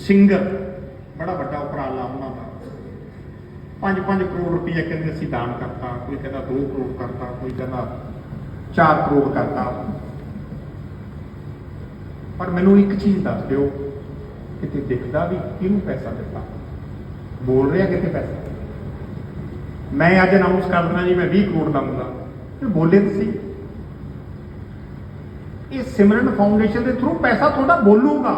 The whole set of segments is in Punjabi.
ਸਿੰਗਰ, ਬੜਾ ਵੱਡਾ ਉਪਰਾਲਾ ਉਹਨਾਂ ਦਾ। 5-5 ਕਰੋੜ ਰੁਪਏ ਕਹਿੰਦੇ ਅਸੀਂ ਦਾਨ ਕਰਤਾ, ਕੋਈ ਕਹਿੰਦਾ 2 ਕਰੋੜ ਕਰਤਾ, ਕੋਈ ਕਹਿੰਦਾ 4 ਕਰੋੜ ਕਰਤਾ। ਪਰ ਮੈਨੂੰ ਇੱਕ ਚੀਜ਼ ਦੱਸ ਦਿਓ, ਕਿਤੇ ਦਿਖਦਾ ਵੀ ਕਿਹਨੂੰ ਪੈਸਾ ਦਿੱਤਾ? ਬੋਲ ਰਿਹਾ ਕਿਤੇ ਪੈਸਾ? ਮੈਂ ਅੱਜ ਅਨਾਉਂਸ ਕਰ ਦਿੰਦਾ ਜੀ, ਮੈਂ 20 ਕਰੋੜ ਦਊਂਗਾ ਇਹ ਬੋਲੇ ਤੁਸੀਂ ਇਹ ਸਿਮਰਨ ਫਾਊਂਡੇਸ਼ਨ ਦੇ ਥਰੂ ਪੈਸਾ ਤੁਹਾਡਾ ਬੋਲੂਗਾ।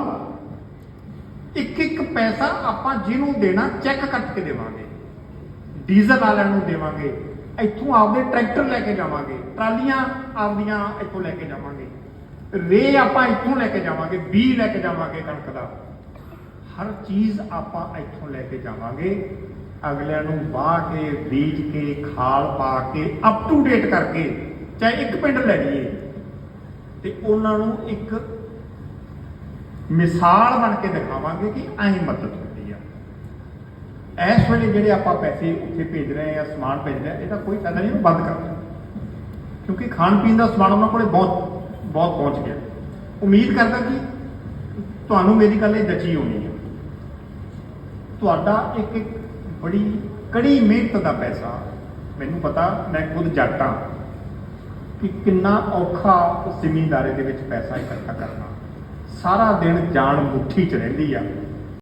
ਇੱਕ ਇੱਕ ਪੈਸਾ ਆਪਾਂ ਜਿਹਨੂੰ ਦੇਣਾ ਚੈੱਕ ਕੱਟ ਕੇ ਦੇਵਾਂਗੇ। ਡੀਜ਼ਲ ਵਾਲਿਆਂ ਨੂੰ ਦੇਵਾਂਗੇ। ਇੱਥੋਂ ਆਪਦੇ ਟਰੈਕਟਰ ਲੈ ਕੇ ਜਾਵਾਂਗੇ। ਟਰਾਲੀਆਂ ਆਪਦੀਆਂ ਇੱਥੋਂ ਲੈ ਕੇ ਜਾਵਾਂਗੇ। ਰੇ ਆਪਾਂ ਇੱਥੋਂ ਲੈ ਕੇ ਜਾਵਾਂਗੇ ਬੀ ਲੈ ਕੇ ਜਾਵਾਂਗੇ ਕਣਕ ਦਾ। ਹਰ ਚੀਜ਼ ਆਪਾਂ ਇੱਥੋਂ ਲੈ ਕੇ ਜਾਵਾਂਗੇ। ਅਗਲਿਆਂ ਨੂੰ ਵਾਹ ਕੇ ਬੀਜ ਕੇ, ਖਾਲ ਪਾ ਕੇ ਅਪ ਟੂ ਡੇਟ ਕਰਕੇ, ਚਾਹੇ ਇੱਕ ਪਿੰਡ ਲੈ ਲਈਏ। ਤੇ ਉਹਨਾਂ ਨੂੰ ਇੱਕ ਮਿਸਾਲ ਬਣ ਕੇ ਦਿਖਾਵਾਂਗੇ ਕਿ ਐਂ ਮਦਦ ਹੁੰਦੀ ਆ। ਇਸ ਵੇਲੇ ਜਿਹੜੇ ਆਪਾਂ ਪੈਸੇ ਉੱਥੇ ਭੇਜ ਰਹੇ ਆ, ਸਮਾਨ ਭੇਜ ਰਹੇ ਇਹਦਾ ਕੋਈ ਫਾਇਦਾ ਨਹੀਂ ਬੰਦ ਕਰ ਕਿਉਂਕਿ ਖਾਣ ਪੀਣ ਦਾ ਸਮਾਨ ਉਹਨਾਂ ਕੋਲੇ ਬਹੁਤ ਬਹੁਤ ਪਹੁੰਚ ਗਿਆ। ਉਮੀਦ ਕਰਦਾ ਕਿ ਤੁਹਾਨੂੰ ਮੇਰੀ ਗੱਲ ਇਹ ਜਚੀ ਹੋਣੀ ਹੈ ਤੁਹਾਡਾ ਇੱਕ ਇੱਕ ਬੜੀ ਕੜੀ ਮਿਹਨਤ ਦਾ ਪੈਸਾ, ਮੈਨੂੰ ਪਤਾ, ਮੈਂ ਖੁਦ ਜੱਟ ਹਾਂ ਕਿ ਕਿੰਨਾ ਔਖਾ ਜ਼ਿਮੀਂਦਾਰੇ ਦੇ ਵਿੱਚ ਪੈਸਾ ਇਕੱਠਾ ਕਰਨਾ। ਸਾਰਾ ਦਿਨ ਜਾਨ ਮੁੱਠੀ 'ਚ ਰਹਿੰਦੀ ਆ।